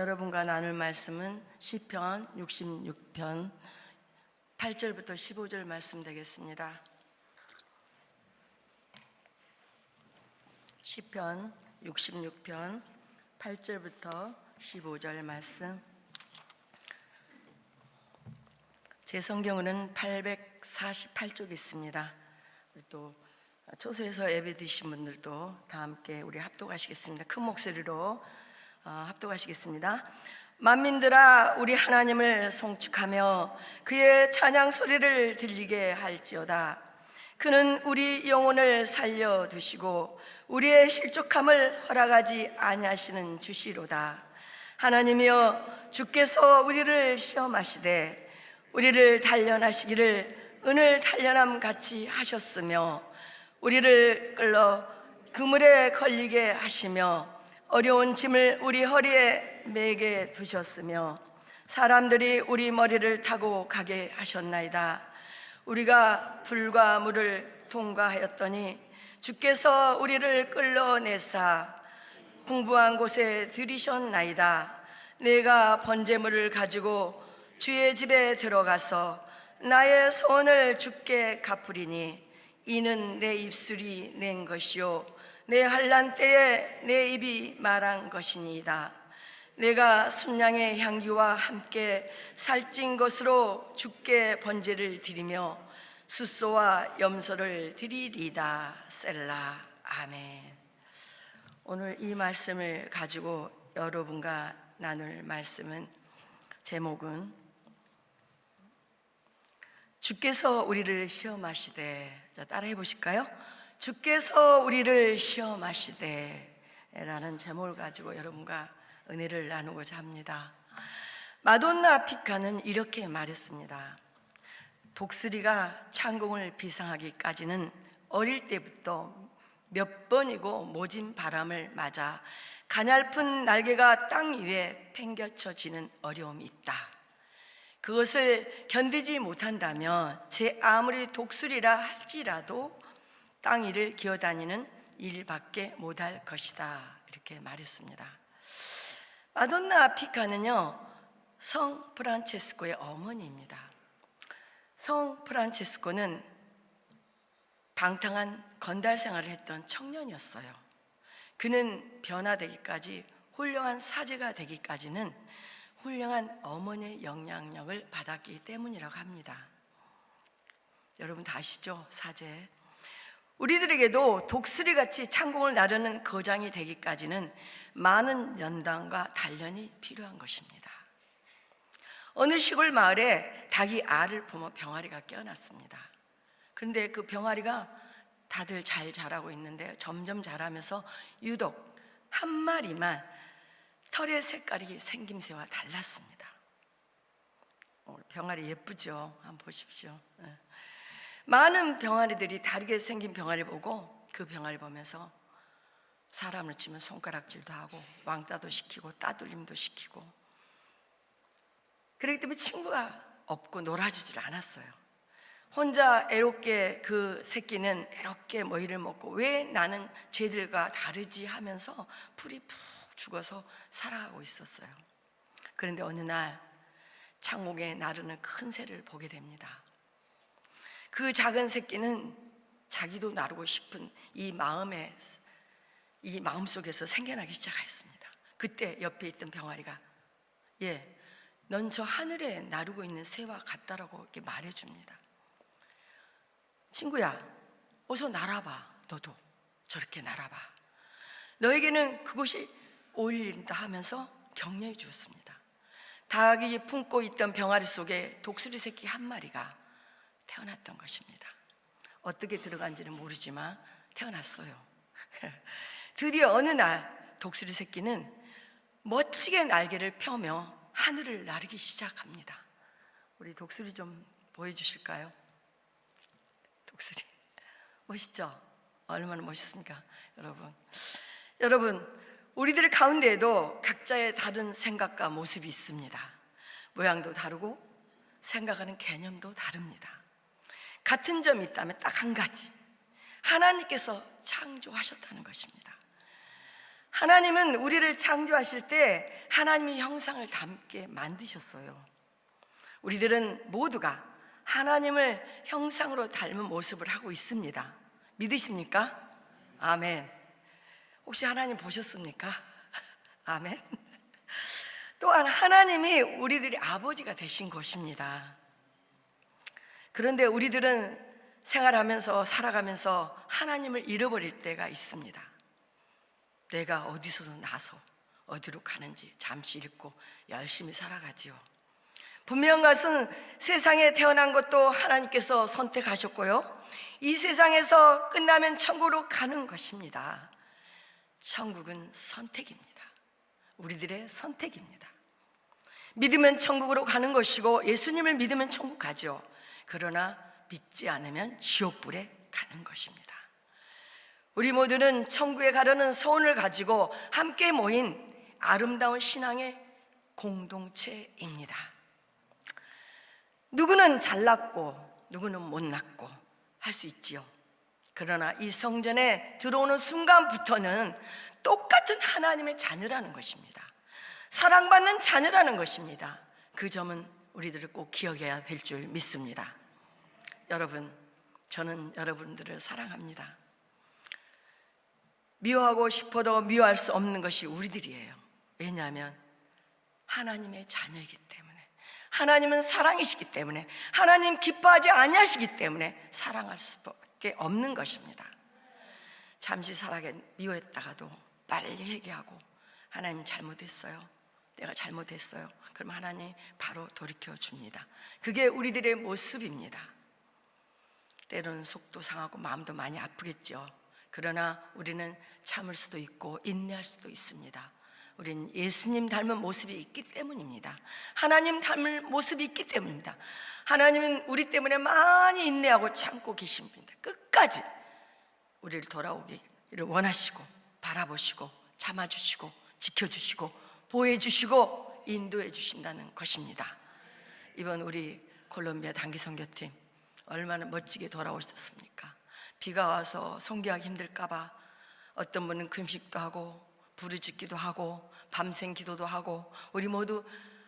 여러분과 나눌 말씀은 시편 66편 8절부터 15절 말씀 되겠습니다. 시편 66편 8절부터 15절 말씀. 제 성경으로는 848쪽 있습니다. 또 초소에서 예배 드신 분들도 다 함께 우리 합독하시겠습니다. 큰 목소리로 어, 합독하시겠습니다. 만민들아 우리 하나님을 송축하며 그의 찬양 소리를 들리게 할지어다. 그는 우리 영혼을 살려 두시고 우리의 실족함을 허락하지 아니하시는 주시로다. 하나님이여 주께서 우리를 시험하시되 우리를 단련하시기를 은을 단련함 같이 하셨으며 우리를 끌러 그물에 걸리게 하시며 어려운 짐을 우리 허리에 매게 두셨으며 사람들이 우리 머리를 타고 가게 하셨나이다. 우리가 불과 물을 통과하였더니 주께서 우리를 끌어내사 풍부한 곳에 들이셨나이다. 내가 번제물을 가지고 주의 집에 들어가서 나의 소원을 주께 갚으리니 이는 내 입술이 낸 것이요 내 환란 때에 내 입이 말한 것이니이다. 내가 순양의 향기와 함께 살찐 것으로 주께 번제를 드리며 숫소와 염소를 드리리다. 셀라. 아멘. 오늘 이 말씀을 가지고 여러분과 나눌 말씀은 제목은 주께서 우리를 시험하시되 자, 따라해 보실까요? 주께서 우리를 시험하시되 라는 제목을 가지고 여러분과 은혜를 나누고자 합니다. 마돈나 피카는 이렇게 말했습니다. 독수리가 창공을 비상하기까지는 어릴 때부터 몇 번이고 모진 바람을 맞아 가냘픈 날개가 땅 위에 팽겨쳐지는 어려움이 있다. 그것을 견디지 못한다면 제 아무리 독수리라 할지라도 땅 위를 기어다니는 일밖에 못할 것이다. 이렇게 말했습니다. 마돈나 피카는요, 성 프란체스코의 어머니입니다. 성 프란체스코는 방탕한 건달 생활을 했던 청년이었어요. 그는 변화되기까지 훌륭한 사제가 되기까지는 훌륭한 어머니의 영향력을 받았기 때문이라고 합니다. 여러분 다 아시죠? 사제. 우리들에게도 독수리 같이 창공을 나르는 거장이 되기까지는 많은 연단과 단련이 필요한 것입니다. 어느 시골 마을에 닭이 알을 품어 병아리가 깨어났습니다. 그런데 그 병아리가 다들 잘 자라고 있는데 점점 자라면서 유독 한 마리만 털의 색깔이 생김새와 달랐습니다. 오늘 병아리 예쁘죠? 한번 보십시오. 예. 많은 병아리들이 다르게 생긴 병아리 보고 그 병아리 보면서 사람을 치면 손가락질도 하고 왕따도 시키고 따돌림도 시키고 그렇기 때문에 친구가 없고 놀아주질 않았어요. 혼자 애롭게 그 새끼는 애롭게 먹이를 먹고 왜 나는 쟤들과 다르지 하면서 풀이 푹 죽어서 살아가고 있었어요. 그런데 어느 날 창목에 나르는 큰 새를 보게 됩니다. 그 작은 새끼는 자기도 나르고 싶은 이 마음에 이 마음 속에서 생겨나기 시작했습니다. 그때 옆에 있던 병아리가 예, 넌 저 하늘에 나르고 있는 새와 같다라고 이렇게 말해줍니다. 친구야, 어서 날아봐. 너도 저렇게 날아봐. 너에게는 그것이 어울린다 하면서 격려해 주었습니다. 닭이 품고 있던 병아리 속에 독수리 새끼 한 마리가 태어났던 것입니다. 어떻게 들어간지는 모르지만 태어났어요. 드디어 어느 날 독수리 새끼는 멋지게 날개를 펴며 하늘을 나르기 시작합니다. 우리 독수리 좀 보여주실까요? 독수리 멋있죠? 얼마나 멋있습니까, 여러분? 여러분, 우리들 가운데에도 각자의 다른 생각과 모습이 있습니다. 모양도 다르고 생각하는 개념도 다릅니다. 같은 점이 있다면 딱 한 가지. 하나님께서 창조하셨다는 것입니다. 하나님은 우리를 창조하실 때 하나님의 형상을 담게 만드셨어요. 우리들은 모두가 하나님을 형상으로 닮은 모습을 하고 있습니다. 믿으십니까? 아멘. 혹시 하나님 보셨습니까? 아멘. 또한 하나님이 우리들이 아버지가 되신 것입니다. 그런데 우리들은 생활하면서 살아가면서 하나님을 잃어버릴 때가 있습니다. 내가 어디서 나서 어디로 가는지 잠시 잃고 열심히 살아가지요. 분명한 것은 세상에 태어난 것도 하나님께서 선택하셨고요. 이 세상에서 끝나면 천국으로 가는 것입니다. 천국은 선택입니다. 우리들의 선택입니다. 믿으면 천국으로 가는 것이고 예수님을 믿으면 천국 가죠. 그러나 믿지 않으면 지옥불에 가는 것입니다. 우리 모두는 천국에 가려는 소원을 가지고 함께 모인 아름다운 신앙의 공동체입니다. 누구는 잘났고 누구는 못났고 할 수 있지요. 그러나 이 성전에 들어오는 순간부터는 똑같은 하나님의 자녀라는 것입니다. 사랑받는 자녀라는 것입니다. 그 점은 우리들을 꼭 기억해야 될 줄 믿습니다. 여러분, 저는 여러분들을 사랑합니다. 미워하고 싶어도 미워할 수 없는 것이 우리들이에요. 왜냐하면 하나님의 자녀이기 때문에 하나님은 사랑이시기 때문에 하나님 기뻐하지 아니하시기 때문에 사랑할 수밖에 없는 것입니다. 잠시 살아게 미워했다가도 빨리 회개하고 하나님 잘못했어요. 내가 잘못했어요. 그럼 하나님 바로 돌이켜 줍니다. 그게 우리들의 모습입니다. 때로는 속도 상하고 마음도 많이 아프겠죠. 그러나 우리는 참을 수도 있고 인내할 수도 있습니다. 우리는 예수님 닮은 모습이 있기 때문입니다. 하나님 닮은 모습이 있기 때문입니다. 하나님은 우리 때문에 많이 인내하고 참고 계십니다. 끝까지 우리를 돌아오기를 원하시고 바라보시고 참아주시고 지켜주시고 보호해주시고 인도해 주신다는 것입니다. 이번 우리 콜롬비아 단기 선교팀 얼마나 멋지게 돌아오셨습니까? 비가 와서 성교하기 힘들까봐 어떤 분은 금식도 하고 부르짖기도 하고 밤샘 기도도 하고 우리 모두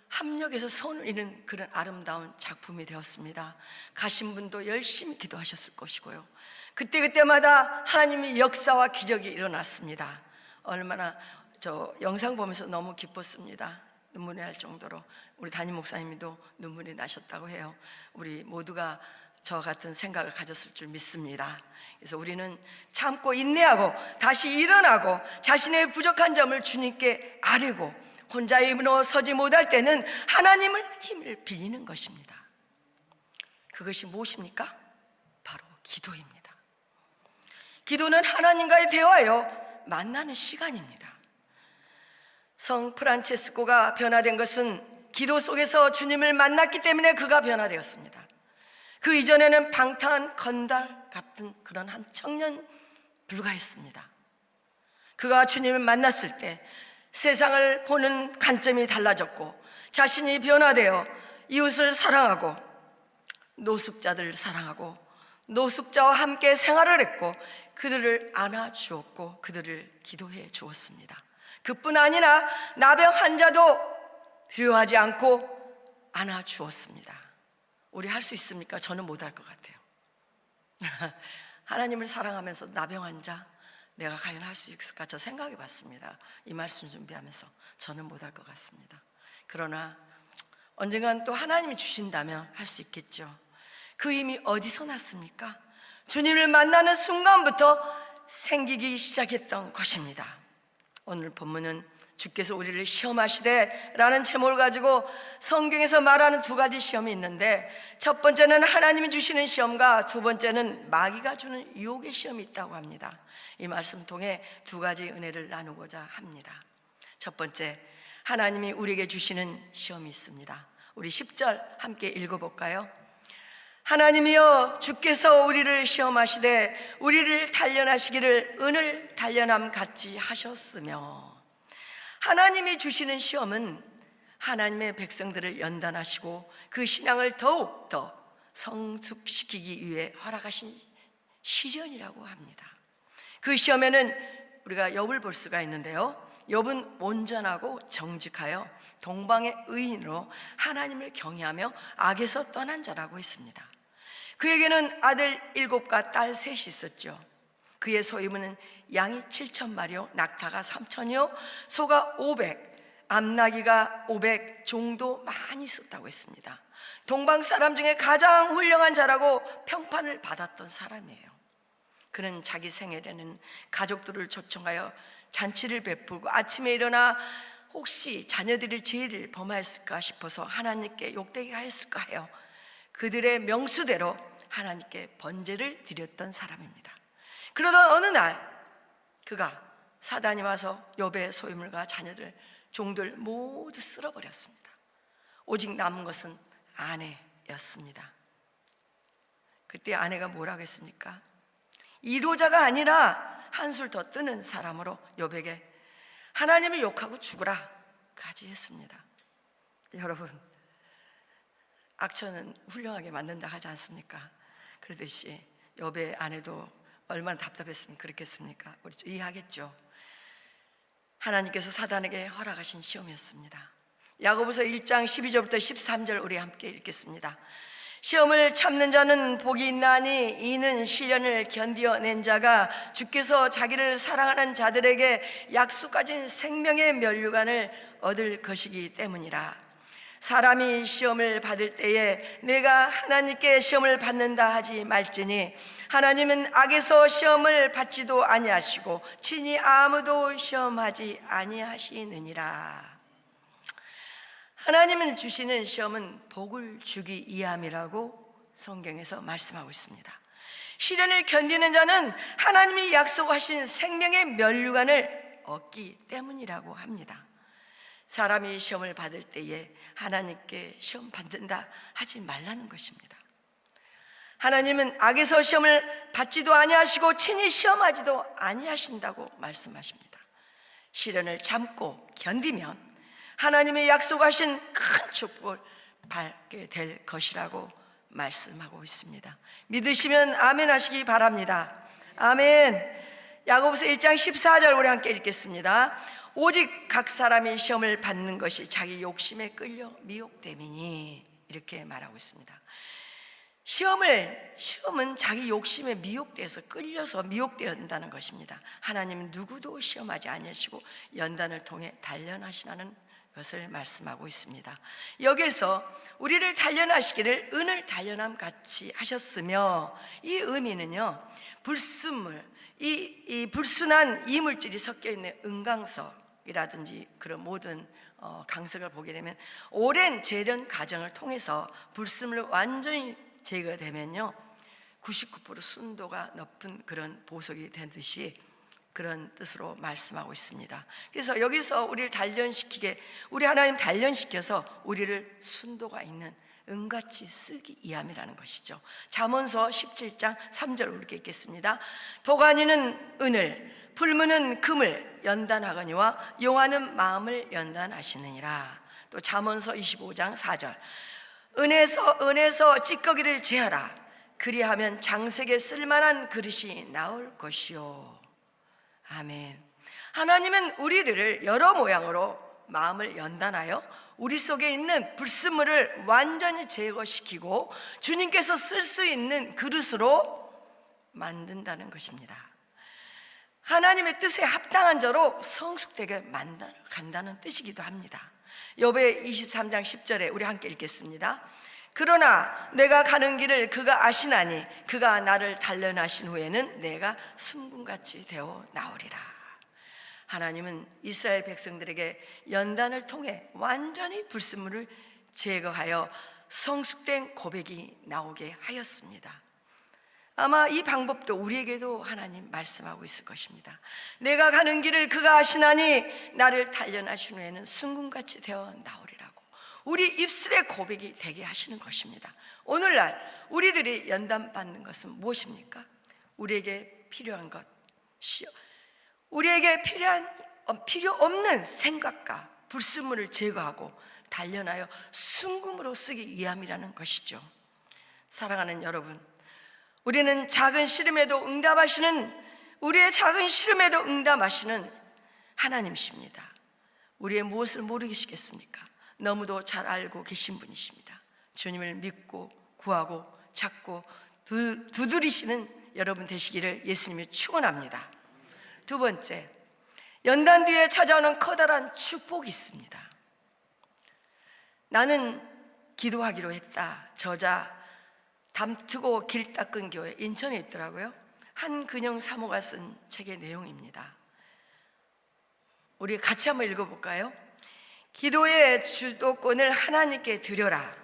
합력해서 손을 이는 그런 아름다운 작품이 되었습니다. 가신 분도 열심히 기도하셨을 것이고요. 그때그때마다 하나님의 역사와 기적이 일어났습니다. 얼마나 저 영상 보면서 너무 기뻤습니다. 눈물이 날 정도로 우리 담임 목사님도 눈물이 나셨다고 해요. 우리 모두가 저 같은 생각을 가졌을 줄 믿습니다. 그래서 우리는 참고 인내하고 다시 일어나고 자신의 부족한 점을 주님께 아뢰고 혼자 힘으로 서지 못할 때는 하나님을 힘을 빌리는 것입니다. 그것이 무엇입니까? 바로 기도입니다. 기도는 하나님과의 대화요 만나는 시간입니다. 성 프란체스코가 변화된 것은 기도 속에서 주님을 만났기 때문에 그가 변화되었습니다. 그 이전에는 방탕한 건달 같은 그런 한 청년 불가했습니다. 그가 주님을 만났을 때 세상을 보는 관점이 달라졌고 자신이 변화되어 이웃을 사랑하고 노숙자들을 사랑하고 노숙자와 함께 생활을 했고 그들을 안아 주었고 그들을 기도해 주었습니다. 그뿐 아니라 나병 환자도 두려워하지 않고 안아 주었습니다. 우리 할 수 있습니까? 저는 못할 것 같아요. 하나님을 사랑하면서 나병 환자 내가 과연 할 수 있을까? 저 생각해 봤습니다. 이 말씀 준비하면서 저는 못할 것 같습니다. 그러나 언젠간 또 하나님이 주신다면 할 수 있겠죠. 그 힘이 어디서 났습니까? 주님을 만나는 순간부터 생기기 시작했던 것입니다. 오늘 본문은 주께서 우리를 시험하시되 라는 제목을 가지고 성경에서 말하는 두 가지 시험이 있는데 첫 번째는 하나님이 주시는 시험과 두 번째는 마귀가 주는 유혹의 시험이 있다고 합니다. 이 말씀 통해 두 가지 은혜를 나누고자 합니다. 첫 번째, 하나님이 우리에게 주시는 시험이 있습니다. 우리 10절 함께 읽어 볼까요? 하나님이여 주께서 우리를 시험하시되 우리를 단련하시기를 은을 단련함 같이 하셨으며 하나님이 주시는 시험은 하나님의 백성들을 연단하시고 그 신앙을 더욱 더 성숙시키기 위해 허락하신 시련이라고 합니다. 그 시험에는 우리가 욥을 볼 수가 있는데요. 욥은 온전하고 정직하여 동방의 의인으로 하나님을 경외하며 악에서 떠난 자라고 했습니다. 그에게는 아들 일곱과 딸 셋이 있었죠. 그의 소유물은 양이 7천 마리요, 낙타가 3천이요, 소가 500, 암나기가 500 정도 많이 있었다고 했습니다. 동방 사람 중에 가장 훌륭한 자라고 평판을 받았던 사람이에요. 그는 자기 생일에는 가족들을 초청하여 잔치를 베풀고 아침에 일어나 혹시 자녀들이 죄를 범하였을까 싶어서 하나님께 욕되게 하였을까 해요. 그들의 명수대로 하나님께 번제를 드렸던 사람입니다. 그러던 어느 날 그가 사단이 와서 욥의 소유물과 자녀들 종들 모두 쓸어버렸습니다. 오직 남은 것은 아내였습니다. 그때 아내가 뭐라고 했습니까? 이로자가 아니라 한술 더 뜨는 사람으로 욥에게 하나님을 욕하고 죽으라 까지 했습니다. 여러분 악처는 훌륭하게 만든다 하지 않습니까? 그러듯이 욥의 아내도 얼마나 답답했으면 그렇겠습니까? 우리 이해하겠죠. 하나님께서 사단에게 허락하신 시험이었습니다. 야고보서 1장 12절부터 13절 우리 함께 읽겠습니다. 시험을 참는 자는 복이 있나니 이는 시련을 견디어낸 자가 주께서 자기를 사랑하는 자들에게 약속하신 생명의 면류관을 얻을 것이기 때문이라. 사람이 시험을 받을 때에 내가 하나님께 시험을 받는다 하지 말지니 하나님은 악에서 시험을 받지도 아니하시고 친히 아무도 시험하지 아니하시느니라. 하나님을 주시는 시험은 복을 주기 위함이라고 성경에서 말씀하고 있습니다. 시련을 견디는 자는 하나님이 약속하신 생명의 면류관을 얻기 때문이라고 합니다. 사람이 시험을 받을 때에 하나님께 시험 받는다 하지 말라는 것입니다. 하나님은 악에서 시험을 받지도 아니하시고 친히 시험하지도 아니하신다고 말씀하십니다. 시련을 참고 견디면 하나님의 약속하신 큰 축복을 받게 될 것이라고 말씀하고 있습니다. 믿으시면 아멘 하시기 바랍니다. 아멘. 야고보서 1장 14절 우리 함께 읽겠습니다. 오직 각 사람이 시험을 받는 것이 자기 욕심에 끌려 미혹됨이니 이렇게 말하고 있습니다. 시험을 시험은 자기 욕심에 미혹돼서 끌려서 미혹되었다는 것입니다. 하나님은 누구도 시험하지 아니하시고 연단을 통해 단련하시라는 것을 말씀하고 있습니다. 여기서 우리를 단련하시기를 은을 단련함 같이 하셨으며 이 의미는요 불순물 이, 이 불순한 이물질이 섞여 있는 은강석 이라든지 그런 모든 어, 강석을 보게 되면 오랜 재련 과정을 통해서 불순물 완전히 제거되면요 99% 순도가 높은 그런 보석이 된 듯이 그런 뜻으로 말씀하고 있습니다. 그래서 여기서 우리를 단련시키게 우리 하나님 단련시켜서 우리를 순도가 있는 은같이 쓰기 위함이라는 것이죠. 잠언서 17장 3절 우리 읽겠습니다. 도가니는 은을 풀무는 금을 연단하거니와 용하는 마음을 연단하시느니라. 또 잠언서 25장 4절 은에서 은에서 찌꺼기를 제하라. 그리하면 장색에 쓸만한 그릇이 나올 것이요. 아멘. 하나님은 우리들을 여러 모양으로 마음을 연단하여 우리 속에 있는 불순물을 완전히 제거시키고 주님께서 쓸 수 있는 그릇으로 만든다는 것입니다. 하나님의 뜻에 합당한 자로 성숙되게 만나 간다는 뜻이기도 합니다. 욥의 23장 10절에 우리 함께 읽겠습니다. 그러나 내가 가는 길을 그가 아시나니 그가 나를 단련하신 후에는 내가 순금같이 되어 나오리라. 하나님은 이스라엘 백성들에게 연단을 통해 완전히 불순물을 제거하여 성숙된 고백이 나오게 하였습니다. 아마 이 방법도 우리에게도 하나님 말씀하고 있을 것입니다. 내가 가는 길을 그가 아시나니 나를 단련하신 후에는 순금같이 되어 나오리라고. 우리 입술의 고백이 되게 하시는 것입니다. 오늘날 우리들이 연단받는 것은 무엇입니까? 우리에게 필요한 것, 우리에게 필요한 어, 필요 없는 생각과 불순물을 제거하고 단련하여 순금으로 쓰기 위함이라는 것이죠. 사랑하는 여러분, 우리는 작은 시름에도 응답하시는 우리의 작은 시름에도 응답하시는 하나님이십니다. 우리의 무엇을 모르시겠습니까? 너무도 잘 알고 계신 분이십니다. 주님을 믿고 구하고 찾고 두, 두드리시는 여러분 되시기를 예수님이 축원합니다. 두 번째, 연단 뒤에 찾아오는 커다란 축복이 있습니다. 나는 기도하기로 했다. 저자 담트고 길 닦은 교회 인천에 있더라고요. 한근영 사모가 쓴 책의 내용입니다. 우리 같이 한번 읽어볼까요? 기도의 주도권을 하나님께 드려라.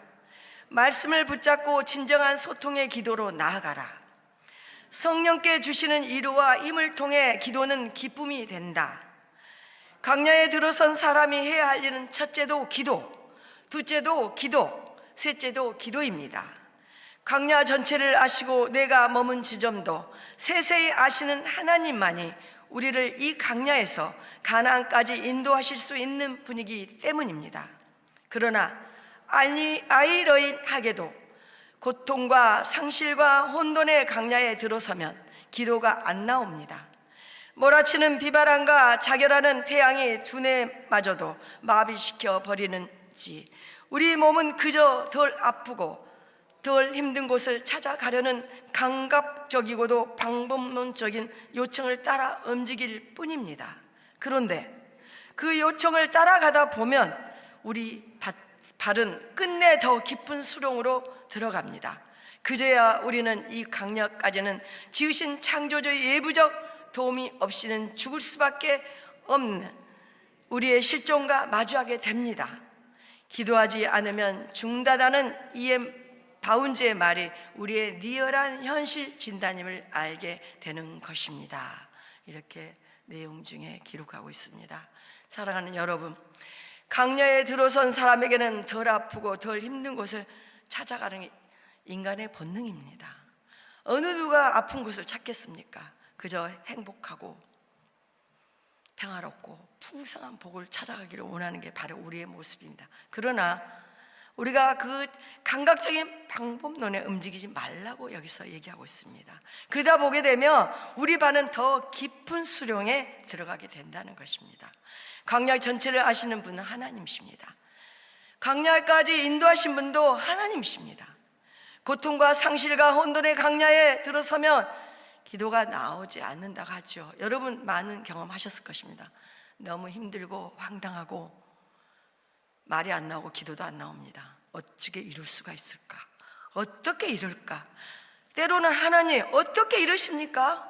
말씀을 붙잡고 진정한 소통의 기도로 나아가라. 성령께 주시는 이루와 힘을 통해 기도는 기쁨이 된다. 강야에 들어선 사람이 해야 할 일은 첫째도 기도, 둘째도 기도, 셋째도 기도입니다. 강야 전체를 아시고 내가 머문 지점도 세세히 아시는 하나님만이 우리를 이 강야에서 가나안까지 인도하실 수 있는 분이기 때문입니다. 그러나 아니 아이러인하게도 고통과 상실과 혼돈의 강야에 들어서면 기도가 안 나옵니다. 몰아치는 비바람과 자결하는 태양이 두뇌마저도 마비시켜 버리는지 우리 몸은 그저 덜 아프고 덜 힘든 곳을 찾아가려는 감각적이고도 방법론적인 요청을 따라 움직일 뿐입니다. 그런데 그 요청을 따라가다 보면 우리 바- 발은 끝내 더 깊은 수렁으로 들어갑니다. 그제야 우리는 이 강력까지는 지으신 창조주의 예부적 도움이 없이는 죽을 수밖에 없는 우리의 실종과 마주하게 됩니다. 기도하지 않으면 죽는다는 이엠 바운즈의 말이 우리의 리얼한 현실 진단임을 알게 되는 것입니다. 이렇게 내용 중에 기록하고 있습니다. 사랑하는 여러분, 강야에 들어선 사람에게는 덜 아프고 덜 힘든 곳을 찾아가는 게 인간의 본능입니다. 어느 누가 아픈 곳을 찾겠습니까? 그저 행복하고 평화롭고 풍성한 복을 찾아가기를 원하는 게 바로 우리의 모습입니다. 그러나 우리가 그 감각적인 방법론에 움직이지 말라고 여기서 얘기하고 있습니다. 그러다 보게 되면 우리 반은 더 깊은 수령에 들어가게 된다는 것입니다. 강약 전체를 아시는 분은 하나님이십니다. 강야까지 인도하신 분도 하나님이십니다. 고통과 상실과 혼돈의 강야에 들어서면 기도가 나오지 않는다고 하죠. 여러분 많은 경험하셨을 것입니다. 너무 힘들고 황당하고 말이 안 나오고 기도도 안 나옵니다. 어떻게 이룰 수가 있을까? 어떻게 이룰까? 때로는 하나님 어떻게 이러십니까?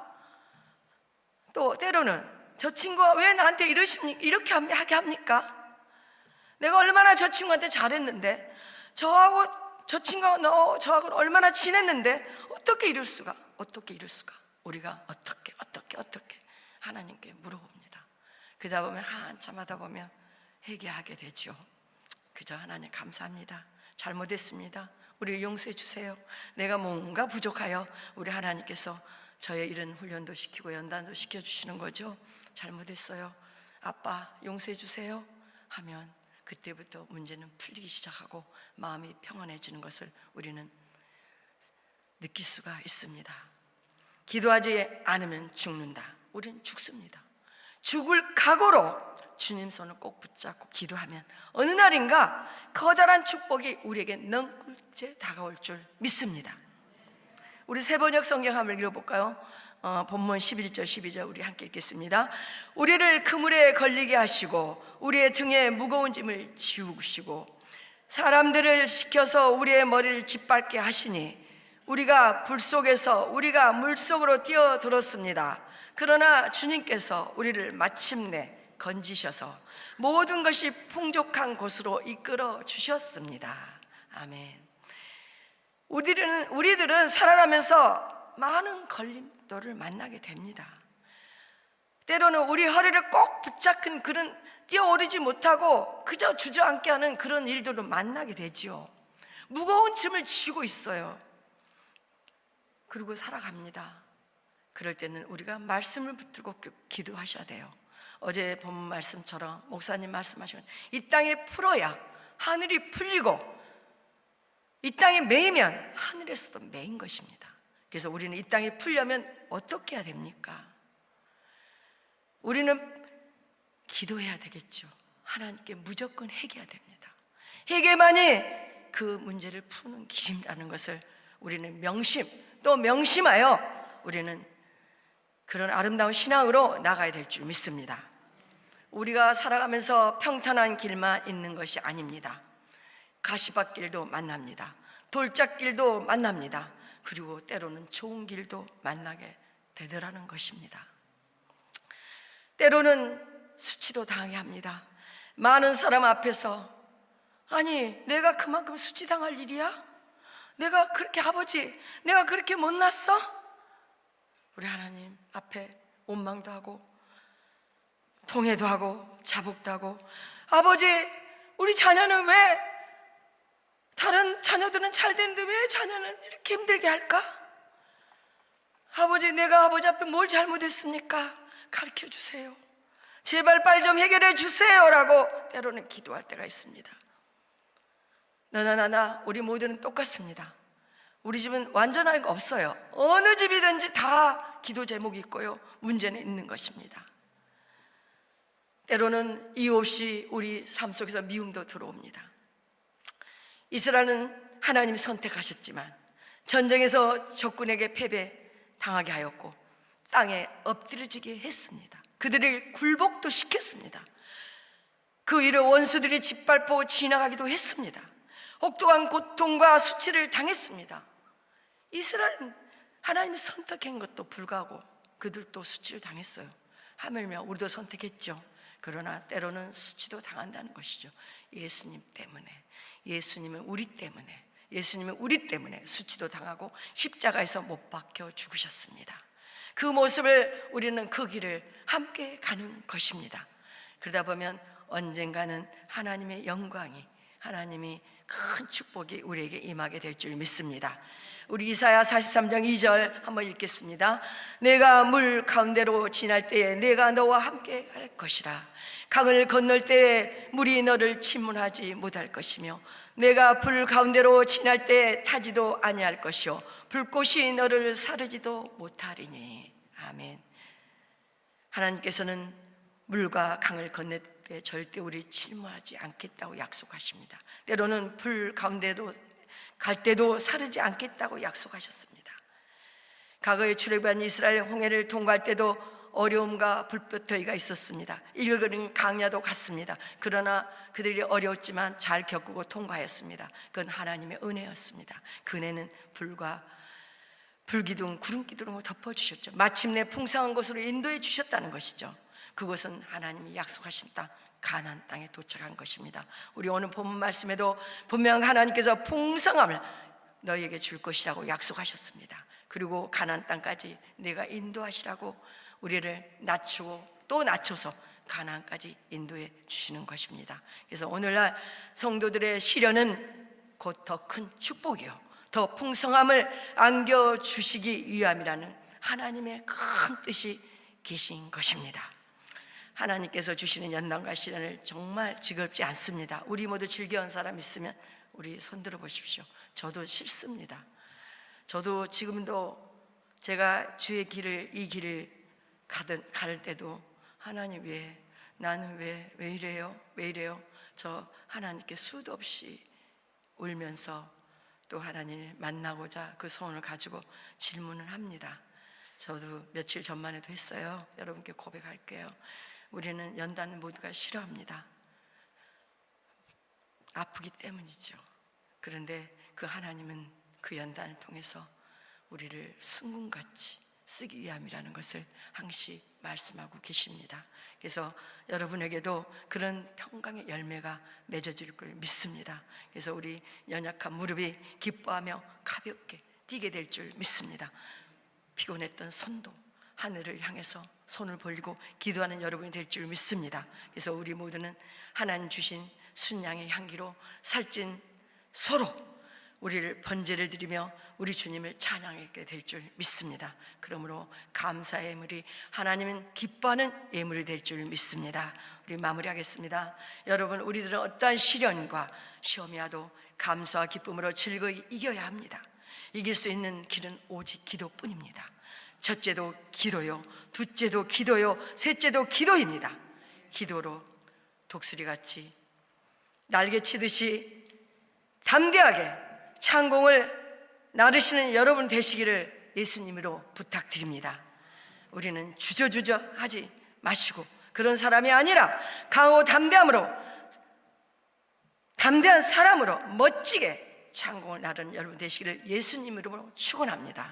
또 때로는 저 친구가 왜 나한테 이러십니까? 이렇게 함- 하게 합니까? 내가 얼마나 저 친구한테 잘했는데 저하고 저 친구하고 너 저하고 얼마나 친했는데 어떻게 이룰 수가? 어떻게 이룰 수가? 우리가 어떻게 어떻게 어떻게 하나님께 물어봅니다. 그러다 보면 한참 하다 보면 회개하게 되죠. 그저 하나님 감사합니다. 잘못했습니다. 우리 용서해 주세요. 내가 뭔가 부족하여 우리 하나님께서 저의 이런 훈련도 시키고 연단도 시켜 주시는 거죠. 잘못했어요. 아빠 용서해 주세요. 하면 그때부터 문제는 풀리기 시작하고 마음이 평안해지는 것을 우리는 느낄 수가 있습니다. 기도하지 않으면 죽는다. 우리는 죽습니다. 죽을 각오로 주님 손을 꼭 붙잡고 기도하면 어느 날인가 커다란 축복이 우리에게 넝굴째 다가올 줄 믿습니다. 우리 세번역 성경 한번 읽어볼까요? 어, 본문 11절 12절 우리 함께 읽겠습니다. 우리를 그물에 걸리게 하시고 우리의 등에 무거운 짐을 지우시고 사람들을 시켜서 우리의 머리를 짓밟게 하시니 우리가 불 속에서 우리가 물 속으로 뛰어들었습니다. 그러나 주님께서 우리를 마침내 건지셔서 모든 것이 풍족한 곳으로 이끌어 주셨습니다. 아멘. 우리들은 우리들은 살아가면서 많은 걸림돌을 만나게 됩니다. 때로는 우리 허리를 꼭 붙잡은 그런 뛰어오르지 못하고 그저 주저앉게 하는 그런 일들을 만나게 되지요. 무거운 짐을 지고 있어요. 그리고 살아갑니다. 그럴 때는 우리가 말씀을 붙들고 기도하셔야 돼요. 어제 본 말씀처럼 목사님 말씀하시면 이 땅에 풀어야 하늘이 풀리고 이 땅에 매이면 하늘에서도 매인 것입니다. 그래서 우리는 이 땅에 풀려면 어떻게 해야 됩니까? 우리는 기도해야 되겠죠. 하나님께 무조건 회개해야 됩니다. 회개만이 그 문제를 푸는 길이라는 것을 우리는 명심 또 명심하여 우리는 그런 아름다운 신앙으로 나가야 될 줄 믿습니다. 우리가 살아가면서 평탄한 길만 있는 것이 아닙니다. 가시밭길도 만납니다. 돌짝길도 만납니다. 그리고 때로는 좋은 길도 만나게 되더라는 것입니다. 때로는 수치도 당해 합니다. 많은 사람 앞에서 아니 내가 그만큼 수치당할 일이야? 내가 그렇게 아버지 내가 그렇게 못났어? 우리 하나님 앞에 원망도 하고 통회도 하고 자복도 하고 아버지 우리 자녀는 왜 다른 자녀들은 잘 되는데 왜 자녀는 이렇게 힘들게 할까? 아버지 내가 아버지 앞에 뭘 잘못했습니까? 가르쳐 주세요. 제발 빨좀 해결해 주세요라고 때로는 기도할 때가 있습니다. 너나 나나 우리 모두는 똑같습니다. 우리 집은 완전한 거 없어요. 어느 집이든지 다 기도 제목이 있고요. 문제는 있는 것입니다. 때로는 이유 없이 우리 삶 속에서 미움도 들어옵니다. 이스라엘은 하나님이 선택하셨지만 전쟁에서 적군에게 패배 당하게 하였고 땅에 엎드려지게 했습니다. 그들을 굴복도 시켰습니다. 그 위를 원수들이 짓밟고 지나가기도 했습니다. 혹독한 고통과 수치를 당했습니다. 이스라엘은 하나님이 선택한 것도 불구하고 그들도 수치를 당했어요. 하물며 우리도 선택했죠. 그러나 때로는 수치도 당한다는 것이죠. 예수님 때문에. 예수님은 우리 때문에. 예수님은 우리 때문에 수치도 당하고 십자가에서 못 박혀 죽으셨습니다. 그 모습을 우리는 그 길을 함께 가는 것입니다. 그러다 보면 언젠가는 하나님의 영광이 하나님이 큰 축복이 우리에게 임하게 될 줄 믿습니다. 우리 이사야 43장 2절 한번 읽겠습니다. 내가 물 가운데로 지날 때에 내가 너와 함께 할 것이라. 강을 건널 때에 물이 너를 침문하지 못할 것이며 내가 불 가운데로 지날 때에 타지도 아니할 것이요 불꽃이 너를 사르지도 못하리니. 아멘. 하나님께서는 물과 강을 건널 때 절대 우리 침몰하지 않겠다고 약속하십니다. 때로는 불 가운데도 갈 때도 사르지 않겠다고 약속하셨습니다. 과거에 출애굽한 이스라엘 홍해를 통과할 때도 어려움과 불볕더위가 있었습니다. 일그는 강야도 같습니다. 그러나 그들이 어려웠지만 잘 겪고 통과했습니다. 그건 하나님의 은혜였습니다. 그 은혜는 불과 불기둥, 구름 기둥으로 덮어주셨죠. 마침내 풍성한 곳으로 인도해 주셨다는 것이죠. 그것은 하나님이 약속하신 땅, 가나안 땅에 도착한 것입니다. 우리 오늘 본문 말씀에도 분명 하나님께서 풍성함을 너희에게 줄 것이라고 약속하셨습니다. 그리고 가나안 땅까지 내가 인도하시라고 우리를 낮추고 또 낮춰서 가나안까지 인도해 주시는 것입니다. 그래서 오늘날 성도들의 시련은 곧 더 큰 축복이요. 더 풍성함을 안겨 주시기 위함이라는 하나님의 큰 뜻이 계신 것입니다. 하나님께서 주시는 연단과 시련을 정말 지겹지 않습니다. 우리 모두 즐겨온 사람 있으면 우리 손들어 보십시오. 저도 싫습니다. 저도 지금도 제가 주의 길을 이 길을 가든 갈 때도 하나님 왜 나는 왜 왜 이래요? 왜 이래요? 저 하나님께 수도 없이 울면서 또 하나님을 만나고자 그 소원을 가지고 질문을 합니다. 저도 며칠 전만 해도 했어요. 여러분께 고백할게요. 우리는 연단 모두가 싫어합니다. 아프기 때문이죠. 그런데 그 하나님은 그 연단을 통해서 우리를 순금같이 쓰기 위함이라는 것을 항시 말씀하고 계십니다. 그래서 여러분에게도 그런 평강의 열매가 맺어질 걸 믿습니다. 그래서 우리 연약한 무릎이 기뻐하며 가볍게 뛰게 될 줄 믿습니다. 피곤했던 손도 하늘을 향해서 손을 벌리고 기도하는 여러분이 될 줄 믿습니다. 그래서 우리 모두는 하나님 주신 순양의 향기로 살찐 서로 우리를 번제를 드리며 우리 주님을 찬양하게 될 줄 믿습니다. 그러므로 감사의 예물이 하나님은 기뻐하는 예물이 될 줄 믿습니다. 우리 마무리하겠습니다. 여러분, 우리들은 어떠한 시련과 시험이 와도 감사와 기쁨으로 즐거이 이겨야 합니다. 이길 수 있는 길은 오직 기도뿐입니다. 첫째도 기도요, 둘째도 기도요, 셋째도 기도입니다. 기도로 독수리 같이 날개 치듯이 담대하게 창공을 나르시는 여러분 되시기를 예수님으로 부탁드립니다. 우리는 주저주저 하지 마시고 그런 사람이 아니라 강하고 담대함으로 담대한 사람으로 멋지게 창공을 나르는 여러분 되시기를 예수님 이름으로 축원합니다.